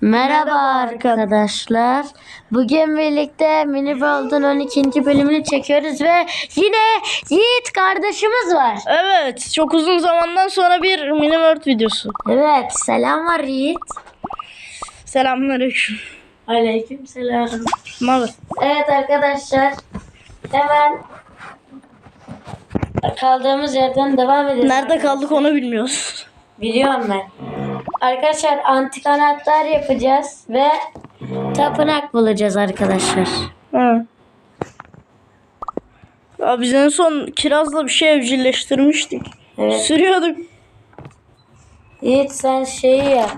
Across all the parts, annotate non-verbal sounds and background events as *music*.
Merhaba arkadaşlar. Bugün birlikte Mini World'un 12. bölümünü çekiyoruz ve yine Yiğit kardeşimiz var. Evet, çok uzun zamandan sonra bir mini world videosu. Evet, selam var Yiğit. Selamünaleyküm. Aleyküm selam. Ne haber? Evet arkadaşlar, hemen kaldığımız yerden devam edelim. Nerede kaldık onu bilmiyoruz. Biliyorum ben. Arkadaşlar antik anahtar yapacağız ve tapınak bulacağız arkadaşlar. Ha. Ya biz en son kirazla bir şey evcilleştirmiştik. Evet. Sürüyorduk. Yiğit sen şeyi yap.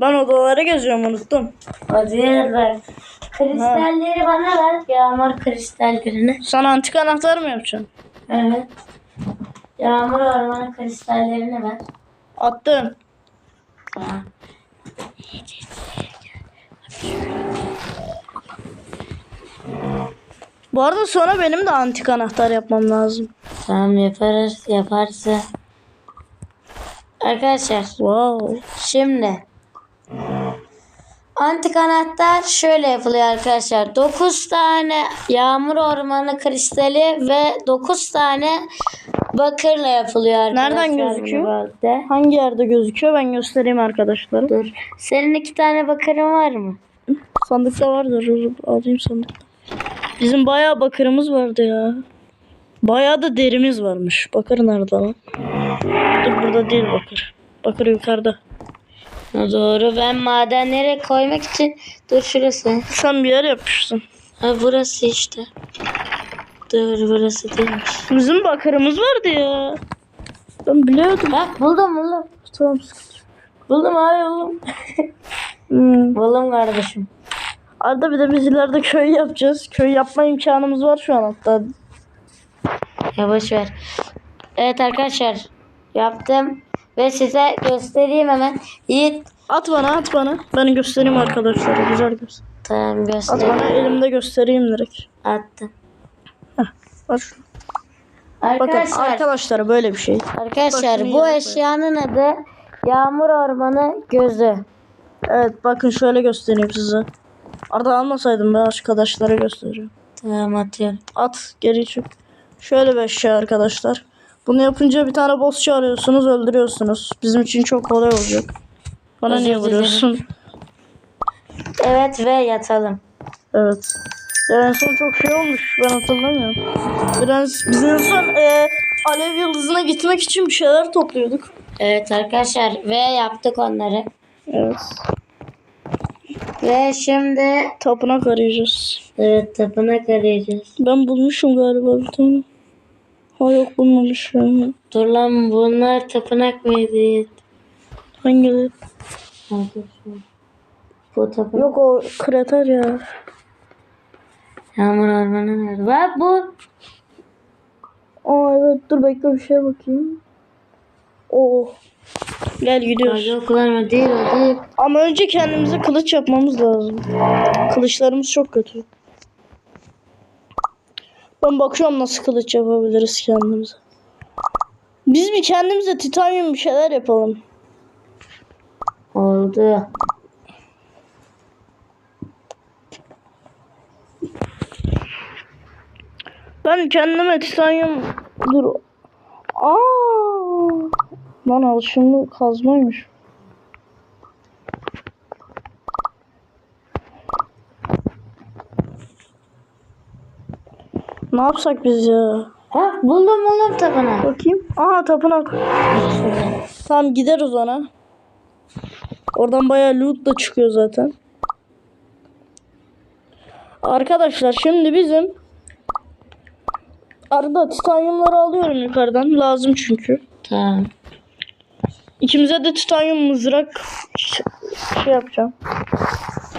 Ben odalara geziyorum unuttum. O diğerler. Kristalleri bana ver. Yağmur kristallerini. Sana antik anahtar mı yapacaksın? Evet. Yağmur ormanı kristallerini ver. Attım. Tamam. Bu arada sonra benim de antik anahtar yapmam lazım. Tamam yaparız. Yaparsa. Arkadaşlar Wow. şimdi antik anahtar şöyle yapılıyor arkadaşlar. 9 tane yağmur ormanı kristali ve 9 tane bakırla yapılıyor arkadaşlar. Nereden gözüküyor? Hangi yerde gözüküyor ben göstereyim arkadaşlara. Dur. Senin iki tane bakırın var mı? Sandıkta vardır. Alayım sandıkta. Bizim bayağı bakırımız vardı ya. Bayağı da derimiz varmış. Bakır nerede lan? Dur burada değil bakır. Bakır yukarıda. Doğru ben madenlere koymak için dur şurası. Sen bir yer yapmışsın. Ha burası işte. Dur burası değilmiş. Bizim bakırımız vardı ya. Ben biliyordum. Bak buldum buldum. Tamam sıkıntı. Buldum abi buldum. *laughs* Hmm. buldum kardeşim. Arada bir de biz ileride köy yapacağız. Köy yapma imkanımız var şu an hatta. Ya boş ver. Evet arkadaşlar yaptım ve size göstereyim hemen. Yiğit At bana at bana. Ben göstereyim arkadaşlara. Güzel göster. tamam At göster. bana elimde göstereyim direkt. Attım. At şunu. Bakın Arkadaşlar, böyle bir şey. arkadaşlar bu eşyanın adı Yağmur Ormanı Gözü. Evet bakın şöyle göstereyim size. Arada almasaydım ben arkadaşlara gösteriyorum. Tamam atıyorum. At geri çık. Şöyle bir şey arkadaşlar. Bunu yapınca bir tane boss çağırıyorsunuz öldürüyorsunuz. Bizim için çok kolay olacak. Bana Özür niye dilerim. vuruyorsun? Evet ve yatalım. Evet. Ya en son çok şey olmuş ben hatırlamıyorum. Biraz biz en son e, alev yıldızına gitmek için bir şeyler topluyorduk. Evet arkadaşlar ve yaptık onları. Evet. Ve şimdi Tapınak arayacağız. evet tapınak arayacağız. Ben bulmuşum galiba bir tane. Ha yok bulmamışım. Dur lan bunlar tapınak mıydı? Şu. Bu tapınak. Yok o krater ya. Yağmur ormanı nerede? Bak bu. Aa evet dur bekle bir şeye bakayım. Oo. Gel gidiyoruz. Yok o değil o değil. Ama önce kendimize kılıç yapmamız lazım. Kılıçlarımız çok kötü. Ben bakıyorum nasıl kılıç yapabiliriz kendimize. Biz bir kendimize titanyum bir şeyler yapalım. Oldu. Ben kendime titanyum... Dur. Aa! Lan alışımlı kazmaymış. Ne yapsak biz ya? Ha buldum buldum tapınak. Bakayım. Aha tapınak. Tamam gideriz ona. Oradan bayağı loot da çıkıyor zaten. Arkadaşlar şimdi bizim arada titanyumları alıyorum yukarıdan. Lazım çünkü. Tamam. İkimize de titanyum mızrak şey yapacağım.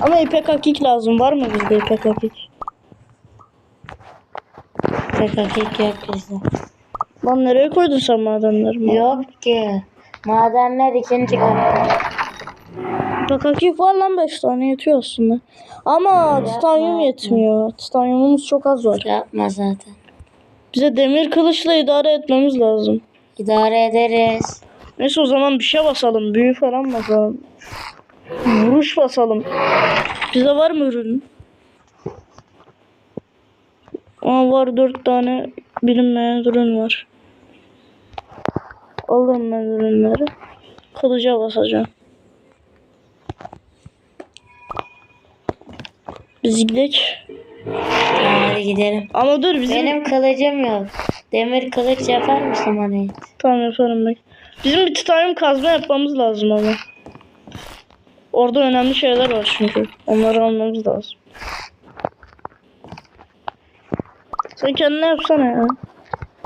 Ama ipek hakik lazım. Var mı bizde ipek hakik? Tek hakik yok bizde. Lan nereye koydun sen madenleri? Yok ki. Madenler ikinci katta. Hakik var lan 5 tane yetiyor aslında. Ama titanyum yetmiyor. Titanyumumuz çok az var. Yapma zaten. Bize demir kılıçla idare etmemiz lazım. İdare ederiz. Neyse o zaman bir şey basalım. Büyü falan basalım. Vuruş basalım. Bize var mı ürün? Aa var dört tane bilinmeyen ürün var. Alırım ben ürünleri. Kılıca basacağım. Biz gidelim. Hadi gidelim. Ama dur bizim... Benim kılıcım yok. Demir kılıç yapar mısın bana hiç? Tamam yaparım bek. Bizim bir titanyum kazma yapmamız lazım ama. Orada önemli şeyler var çünkü. Onları almamız lazım. Sen kendine yapsana ya.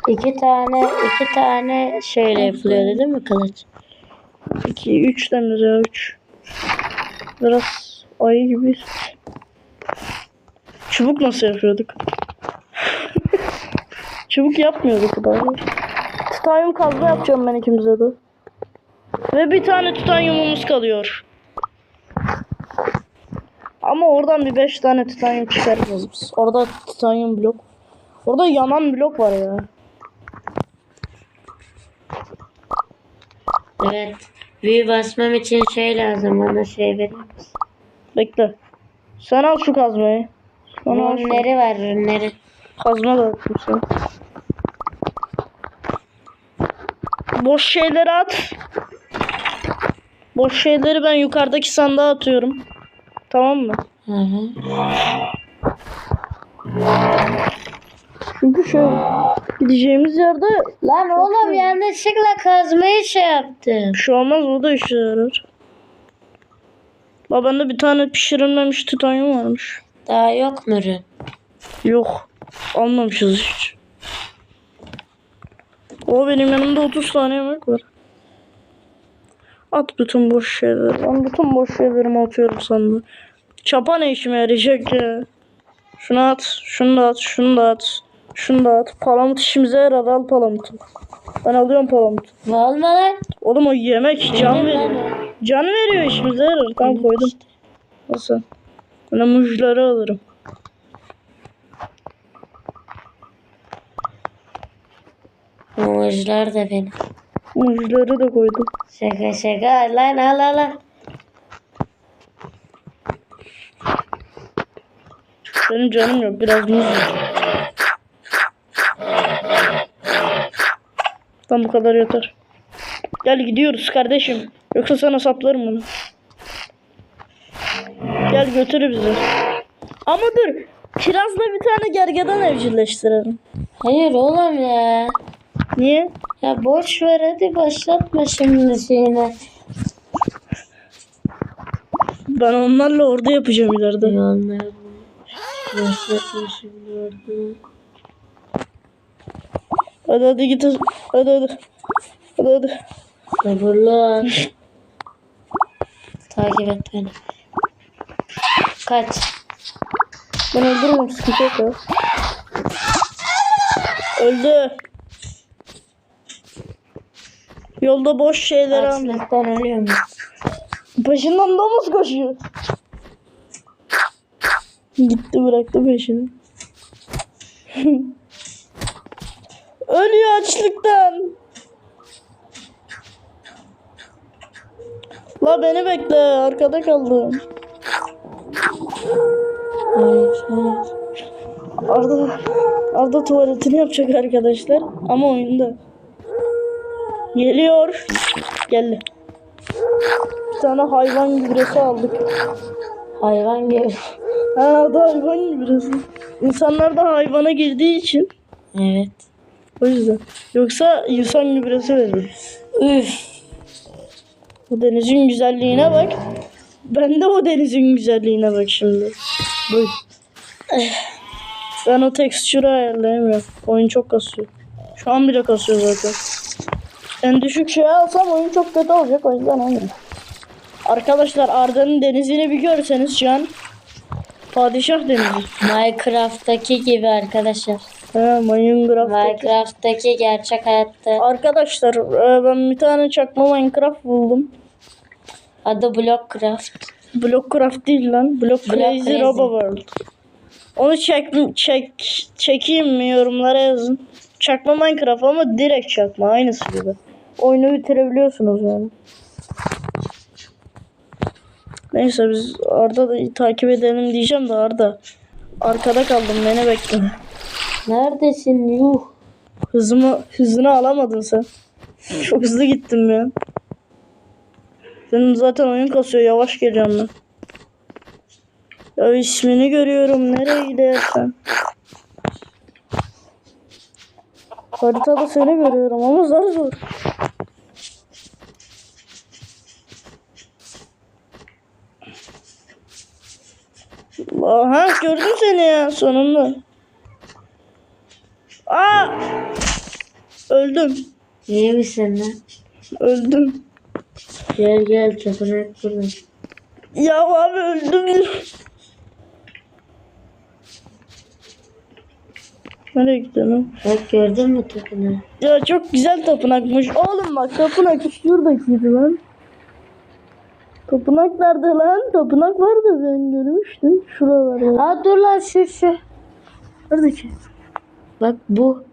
İki tane, iki tane şeyle yapılıyordu değil mi kılıç? 2, 3 demir ya 3. Biraz ayı gibi. Çubuk nasıl yapıyorduk? Çubuk yapmıyorduk daha. Titanyum kazma yapacağım ben ikimize de. Ve bir tane titanyumumuz kalıyor. Ama oradan bir 5 tane titanyum çıkarırız biz. Orada titanyum blok. Orada yanan blok var ya. Evet. Büyü basmam için şey lazım. Bana şey verir misin? Bekle. Sen al şu kazmayı. Şu Ürünleri var ürünleri. kazma da sana. Boş şeyleri at. Boş şeyleri ben yukarıdaki sandığa atıyorum. Tamam mı? Hı hı. Çünkü şu gideceğimiz yerde Lan oğlum yanlışlıkla kazmayı şey yaptım. bir şey olmaz o da işe yarar. La bende bir tane pişirilmemiş titanyum varmış. Daha yok mu ürün? Yok. Almamışız hiç. O benim yanımda 30 tane yemek var. At bütün boş şeyleri. Ben bütün boş şeylerimi atıyorum sandım. Çapa ne işime yarayacak ya? Şunu at, şunu da at, şunu da at. Şunu da at. Palamut işimize yarar al palamutu. Ben alıyorum palamutu. Ne olma lan? Oğlum o yemek can veriyor. Can veriyor işimize yarar. Tamam koydum. Nasıl? Ben mujları alırım. Mumujlar da benim. Mujları da koydum. Şaka şaka lan al al al. Benim canım yok. Biraz muz. Tam bu kadar yeter. Gel gidiyoruz kardeşim. Yoksa sana saplarım bunu. Gel götür bizi. Ama dur. Kirazla bir tane gergedan evcilleştirelim. Hayır oğlum ya. Niye? Ya boş ver hadi başlatma şimdi şeyine. Ben onlarla orada yapacağım ileride. Yanlar. Başlatma şimdi orada. Hadi hadi git. Hadi hadi. Hadi hadi. Sabırlı. Takip et beni. Kaç. Ben öldürürüm sıkıntı yok. Öldü. Yolda boş şeyler alma. Açlıktan ölüyorum. Peşinden domuz koşuyor. Gitti bıraktı peşini. *laughs* Ölüyor açlıktan. La beni bekle arkada kaldım. Hayır hayır. Arda Arda tuvaletini yapacak arkadaşlar ama oyunda. Geliyor. Geldi. Bir tane hayvan gübresi aldık. Hayvan gibi. Ha Arda hayvan gübresi. İnsanlar da hayvana girdiği için Evet. o yüzden. Yoksa insan gübresi verir. Üf. O denizin güzelliğine bak. Ben de o denizin güzelliğine bak şimdi. Buyur. Ben o tekstürü ayarlayamıyorum. Oyun çok kasıyor. Şu an bile kasıyor zaten. En düşük şeyi alsam oyun çok kötü olacak o yüzden olmuyor. Arkadaşlar Arda'nın denizini bir görseniz şu an Padişah denizi. Minecraft'taki gibi arkadaşlar. He Minecraft. Minecraft'taki gerçek hayatta Arkadaşlar e, ben bir tane çakma Minecraft buldum. adı Blockcraft. Blockcraft değil lan. Block Crazy Crazy. Robo World. Onu çek, çek, çekeyim mi yorumlara yazın. Çakma Minecraft ama direkt çakma aynısı gibi. oyunu bitirebiliyorsunuz yani. Neyse biz Arda'yı takip edelim diyeceğim de Arda. Arkada kaldım beni bekle. Neredesin yuh? Hızımı, hızını alamadın sen. Çok hızlı gittim ya. Senin zaten oyun kasıyor yavaş geliyorum ben. Ya ismini görüyorum nereye gidersen. Haritada seni görüyorum ama zar zor. Aha gördüm seni ya sonunda. Aa! Öldüm. İyi misin lan? Öldüm. Gel gel tapınak burada. Ya abi öldüm. Nereye gidiyorsun? Bak gördün mü tapınağı? Ya çok güzel tapınakmış. Oğlum bak tapınak şuradakiydi lan. Tapınak nerede lan? Tapınak vardı ben görmüştüm. Şuralarda. Aa dur lan şu şu. Nerede ki? Bak bu.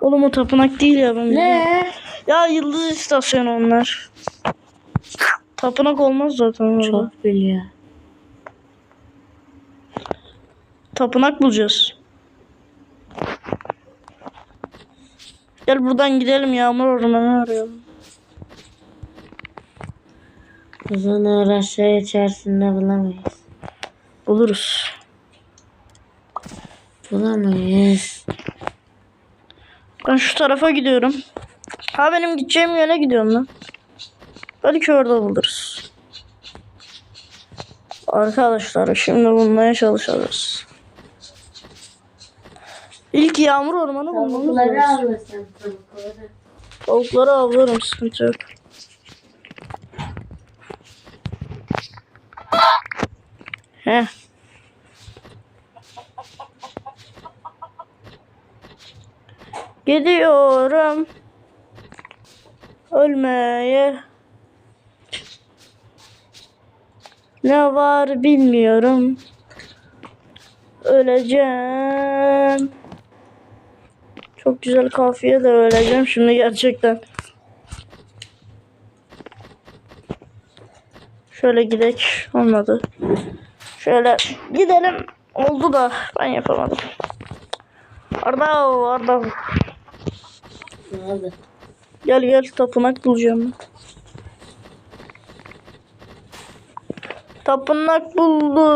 Oğlum o tapınak değil ya ben. Ne? Ya yıldız istasyonu onlar. Tapınak olmaz zaten. orada. Çok biliyor. Tapınak bulacağız. Gel buradan gidelim yağmur ormanı arayalım. Uzun uğraşlar içerisinde bulamayız. Buluruz. Bulamayız. Ben şu tarafa gidiyorum. Ha benim gideceğim yöne gidiyorum lan. Belki orada buluruz. Arkadaşlar şimdi bulmaya çalışacağız. İlk yağmur ormanı bulmamız lazım. Tavukları avlarım sıkıntı yok. Heh. Gidiyorum. Ölmeye. Ne var bilmiyorum. Öleceğim. Çok güzel kafiye de öleceğim şimdi gerçekten. Şöyle gidek. Olmadı. Şöyle gidelim. Oldu da ben yapamadım. Arda Arda. Oldu? Gel gel tapınak bulacağım. Tapınak buldu.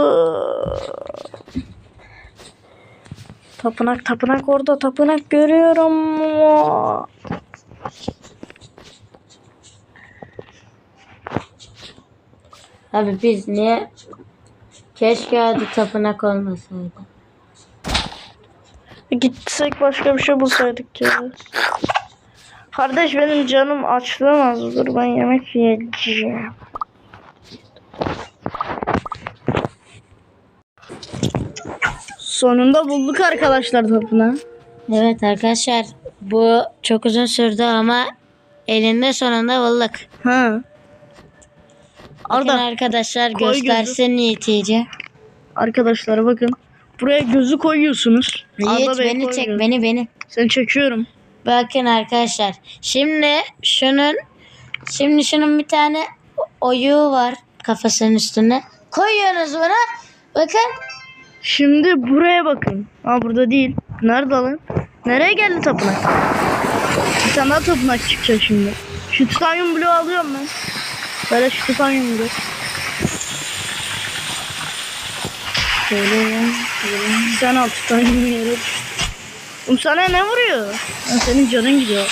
Tapınak tapınak orada tapınak görüyorum. Abi biz niye? Keşke adı tapınak olmasaydı. Gitsek başka bir şey bulsaydık ya. Kardeş benim canım açlığım az. Dur ben yemek yiyeceğim. Sonunda bulduk arkadaşlar tapınağı. Evet arkadaşlar bu çok uzun sürdü ama elinde sonunda bulduk. Ha. Bakın Arda arkadaşlar koy göstersin Yiğit iyice. arkadaşlar bakın. Buraya gözü koyuyorsunuz. Yiğit Arda Bey beni koy çek beni beni. Seni çekiyorum. Bakın arkadaşlar. Şimdi şunun şimdi şunun bir tane oyuğu var kafasının üstüne. Koyuyorsunuz buna. Bakın. Şimdi buraya bakın. Aa burada değil. Nerede lan? Nereye geldi tapınak? Bir tane daha tapınak çıkacak şimdi. Şu titanyum bloğu alıyorum ben. Böyle şu titanyum bloğu. Şöyle Sen al titanyum yere. Oğlum sana ne vuruyor? Senin canın gidiyor.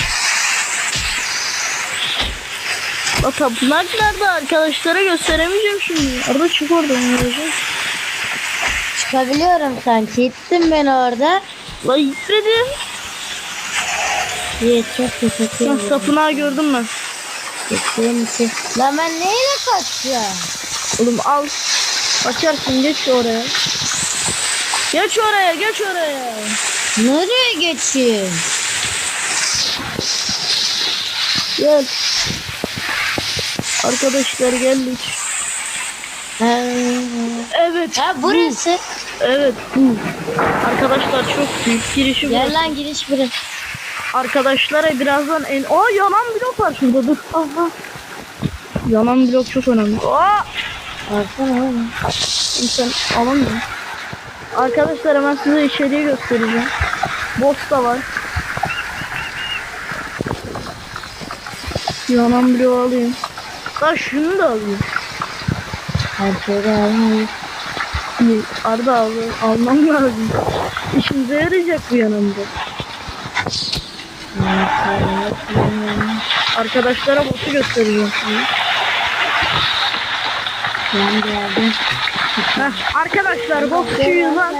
O tapınak nerede arkadaşlara gösteremeyeceğim şimdi. Arada çık oradan göreceğim. çıkabiliyorum sanki. Gittim ben orada. La gitmedim. Yiğit çok teşekkür ederim. tapınağı gördüm ben. Gittiğim için. Lan ben neyle kaçacağım? Oğlum al. Açarsın geç oraya. Geç oraya geç oraya. Nereye geçeyim? Gel. Arkadaşlar geldik. Ha, Evet. ha burası. Evet bu. Arkadaşlar çok büyük girişi Gel bu. lan giriş burası. arkadaşlara birazdan en... Aa yanan blok var şurada dur. Aha. Yanan blok çok önemli. Aa! Baksana oğlum. Sen alamıyorum. Arkadaşlar hemen size içeriği göstereceğim. Boss da var. Yanan bloğu alayım. Daha şunu da alayım. Her şeyi de almayız. İyi, Arda al, almam lazım. İşimize yarayacak bu yanımda. Arkadaşlara boss'u göstereceğim şimdi. Ben geldim. Arkadaşlar şu lan.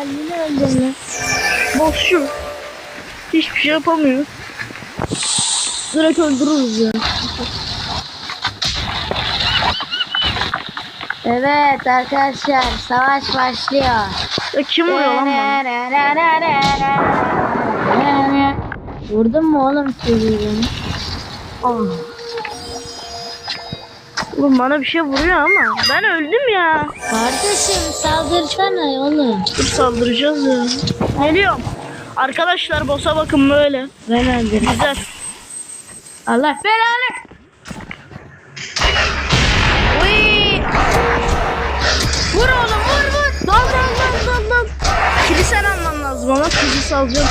Şu. Hiçbir şey yapamıyor. Direkt öldürürüz ya. Evet arkadaşlar savaş başlıyor. Ya kim vuruyor lan bana? Vurdun mu oğlum sürüyorum? Oğlum bana bir şey vuruyor ama ben öldüm ya. Kardeşim saldırsana oğlum. Dur saldıracağız ya. Geliyorum. Arkadaşlar boss'a bakın böyle. Ben öldürürüm. Güzel. Allah belanı. Uy. Vur oğlum vur vur. Dal dal dal dal dal. Kili sen alman lazım ama kili salacağım.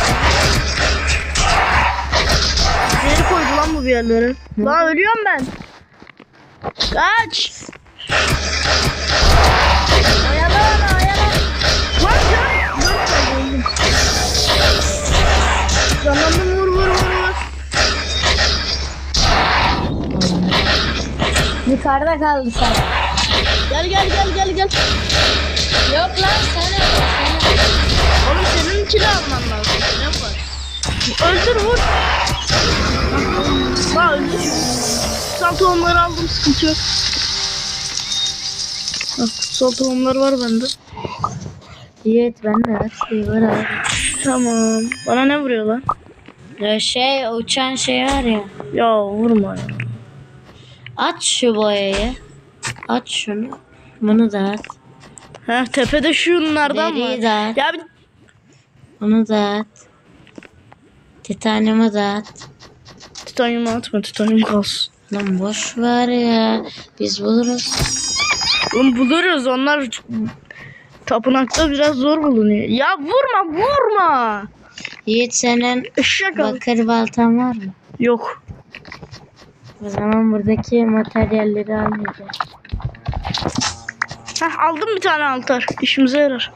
Deri koydu lan bu bir yerlere. Lan ölüyorum ben. Kaç. Oyala oyala oyala. Lan can. Dur ben öldüm. Canlandım vur vur vur. Yukarıda kaldı sen. Gel gel gel gel gel. Yok lan sana. Oğlum senin için alman lazım. Ne var? Öldür vur. Bak öldür. Kutsal tohumları aldım sıkıntı yok. Bak kutsal tohumlar var bende. Yiğit ben de her şey var abi. Tamam. Bana ne vuruyor lan? Ya şey uçan şey var ya. Ya vurma ya. Aç şu boyayı. Aç şunu. Bunu da at. Heh tepede şunlardan Deriyi var. de at. Ya bir Bunu da at. Titanyumu da at. titanyumu atma titanyum kalsın. Lan boş ver ya. Biz buluruz. Oğlum buluruz onlar tapınakta biraz zor bulunuyor. Ya vurma vurma. Yiğit senin Eşek al. bakır baltan var mı? Yok. O zaman buradaki materyalleri almayacağız. Heh, aldım bir tane altar. İşimize yarar.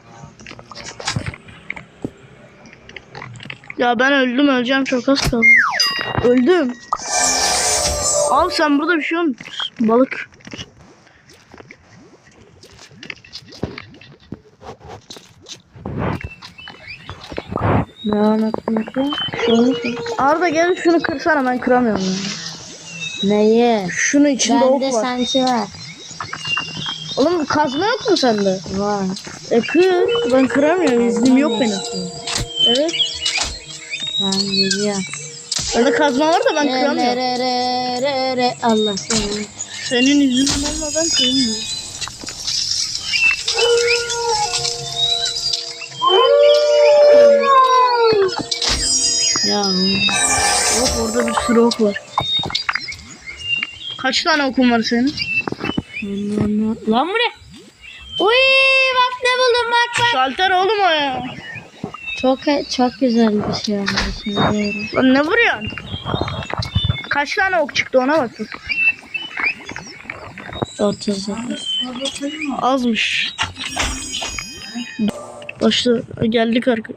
Ya ben öldüm öleceğim çok az kaldı. Öldüm. Al sen burada bir şey olmuş. Balık. Ne anlatmak Arda gel şunu kırsana ben kıramıyorum. ya. Neyi? Şunu içinde ok Bende var. sanki var. Oğlum kazma yok mu sende? Var. E kır. Ben kıramıyorum. İznim yok benim. Evet. Ben biliyorum. Bende kazma var da ben kıramıyorum. Re, re, re, re. Allah seni. Senin iznin olmadan kıramıyorum. Ya. Bak orada bir sürü ok var. Kaç tane okun var senin? Lan bu ne? Uy bak ne buldum bak bak. Şalter oğlum o ya. Çok çok güzel bir şey şimdi. Lan ne vuruyorsun? Kaç tane ok çıktı ona bak. 39. Azmış. Başta geldik arka.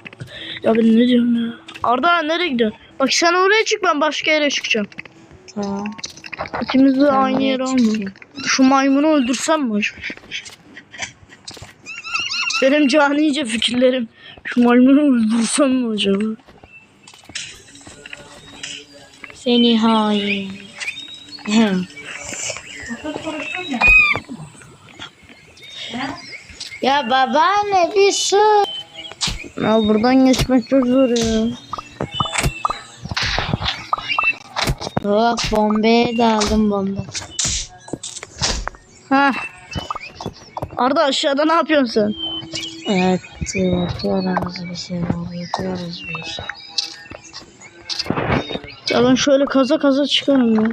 Ya ben ne diyorum ya? Arda nereye gidiyorsun? Bak sen oraya çık ben başka yere çıkacağım. Tamam. İkimiz de Ben aynı yere almadık. Şu maymunu öldürsem mi acaba? Benim canice fikirlerim. Şu maymunu öldürsem mi acaba? Seni hain. Ya babaanne bir su. Ya buradan geçmek çok zor ya. Yok bombayı da aldım bomba. Ha. Arda aşağıda ne yapıyorsun sen? Evet yapıyoruz bir şey yapıyoruz bir şey. Ya ben şöyle kaza kaza çıkarım ya.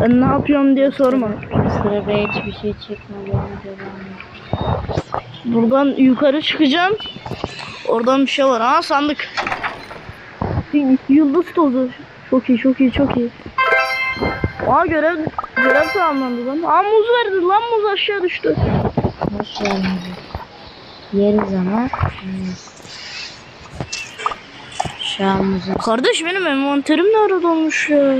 Ben ne yapıyorum diye sorma. Sırada hiçbir şey et. Buradan yukarı çıkacağım. Oradan bir şey var. Aa sandık. Yıldız tozu. Çok iyi, çok iyi, çok iyi. Aa görev görev tamamlandı lan. Aa muz verdi lan muz aşağı düştü. Hoş geldiniz. Yeriz ama. Şu an muzun Kardeş benim envanterim ne arada olmuş ya.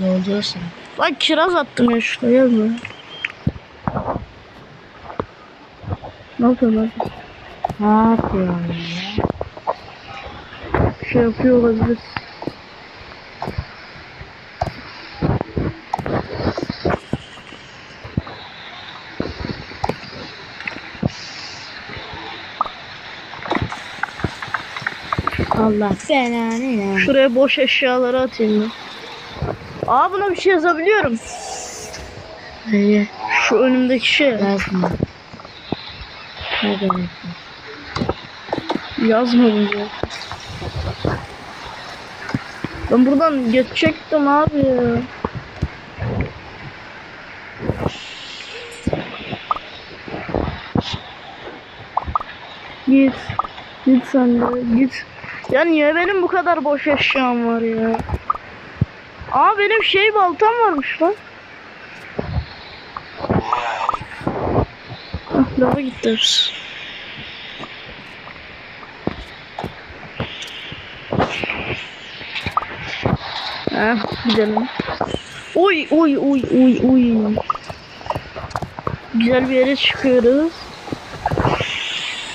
dolduyorsun. Lan kiraz attım ya şuraya buraya. Ne yapıyorsun? Ne yapıyorsun ya? Bir şey yapıyor olabilir. Allah belanı ya. Şuraya boş eşyaları atayım ben. Aa buna bir şey yazabiliyorum. Hayır Şu önümdeki şey. yazma. Ne var? Yazmadım ya. Ben buradan geçecektim abi ya. Git. Git sen de git. Ya niye benim bu kadar boş eşyam var ya? Aa benim şey baltam varmış lan. Ah lava gitti hepsi. Heh, gidelim. Oy oy oy oy oy. Güzel bir yere çıkıyoruz.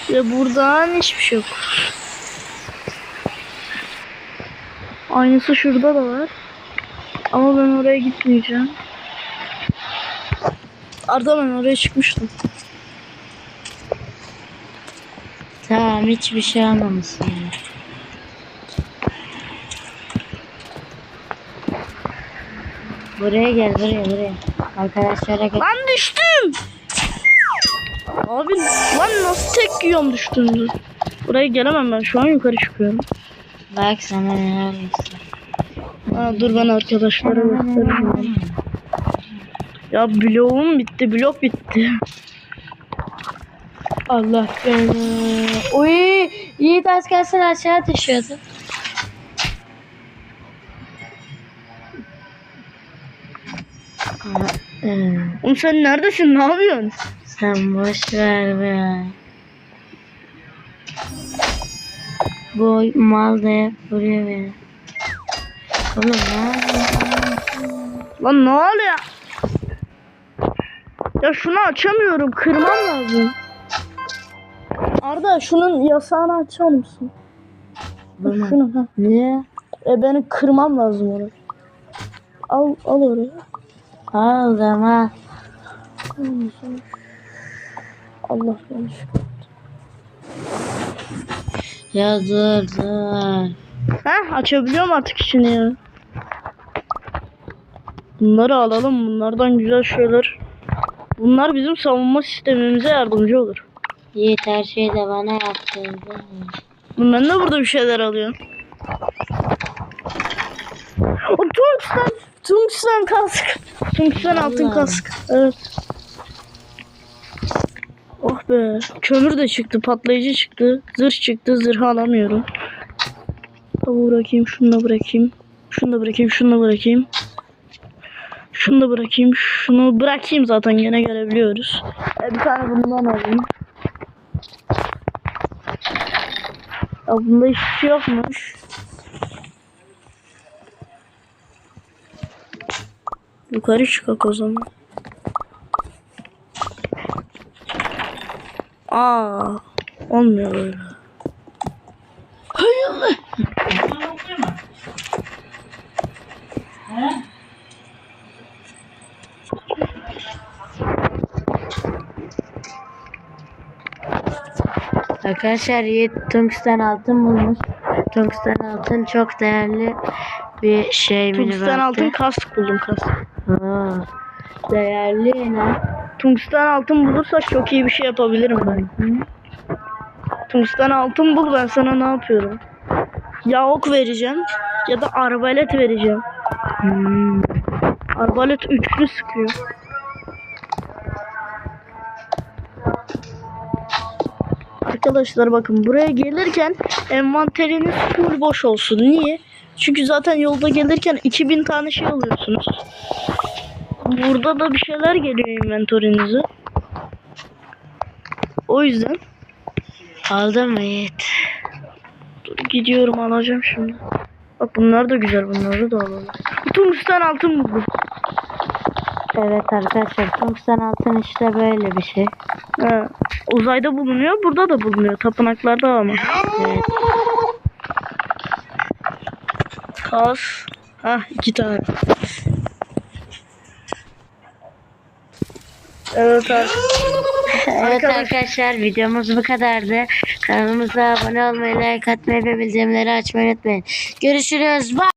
Ve buradan hiçbir şey yok. Aynısı şurada da var. Ama ben oraya gitmeyeceğim. Arda ben oraya çıkmıştım. Tamam hiçbir şey almamışsın. ya. Buraya gel buraya buraya. Arkadaşlara gel. Lan düştüm. Abi lan nasıl tek yiyorum düştüğümde. Buraya gelemem ben şu an yukarı çıkıyorum. Bak sana neler. Aa, dur ben arkadaşlara göstereyim. Ya bloğum bitti, blok bitti. Allah beni. Uy, Yiğit az kalsın aşağı düşüyordu. Oğlum sen neredesin, ne yapıyorsun? Sen boş ver be. Bu mal da vuruyor beni. Oğlum ne? Lan ne oluyor? Ya şunu açamıyorum, kırmam lazım. Arda şunun yasağını açar mısın? Bunu. Şunu ha. Ne? E beni kırmam lazım onu. Al al oraya. Aldım ha. Allah yanlış. Ya dur dur. Ha açabiliyorum artık içini ya. Bunları alalım. Bunlardan güzel şeyler. Bunlar bizim savunma sistemimize yardımcı olur. Yiğit her şeyi de bana yaptırdı. Ben de burada bir şeyler alıyorum. O tungsten, tungsten kask. Tungsten altın kask. Evet. Oh be. Kömür de çıktı, patlayıcı çıktı, zırh çıktı, zırhı alamıyorum. Tavuğu bırakayım, şunu da bırakayım. Şunu da bırakayım, şunu da bırakayım. Şunu da bırakayım, şunu bırakayım zaten gene gelebiliyoruz. E, bir tane bundan alayım. Ya bunda hiçbir şey yokmuş. Yukarı çıkak o zaman. Aa, olmuyor öyle. Hay Allah. Arkadaşlar Yiğit tungsten altın bulmuş. Tungsten altın çok değerli bir şey Tungsten altın kask buldum kask. Aa, değerli ne? Tungsten altın bulursak çok iyi bir şey yapabilirim ben. Tungsten altın bul ben sana ne yapıyorum? Ya ok vereceğim ya da arbalet vereceğim. Hmm. Arbalet üçlü sıkıyor. Arkadaşlar bakın buraya gelirken envanteriniz full boş olsun. Niye? Çünkü zaten yolda gelirken 2000 tane şey alıyorsunuz. Burada da bir şeyler geliyor inventorinize. O yüzden Aldın mı Yiğit? dur gidiyorum alacağım şimdi. Bak bunlar da güzel bunları da alalım. Tungsten altın buldum. Evet arkadaşlar tungsten altın işte böyle bir şey. Ha, uzayda bulunuyor, burada da bulunuyor. Tapınaklarda ama. Evet. Kas. Ha iki tane. Evet abi. Evet Arkadaş- arkadaşlar videomuz bu kadardı. Kanalımıza abone olmayı, like atmayı ve bildirimleri açmayı unutmayın. Görüşürüz. Bye.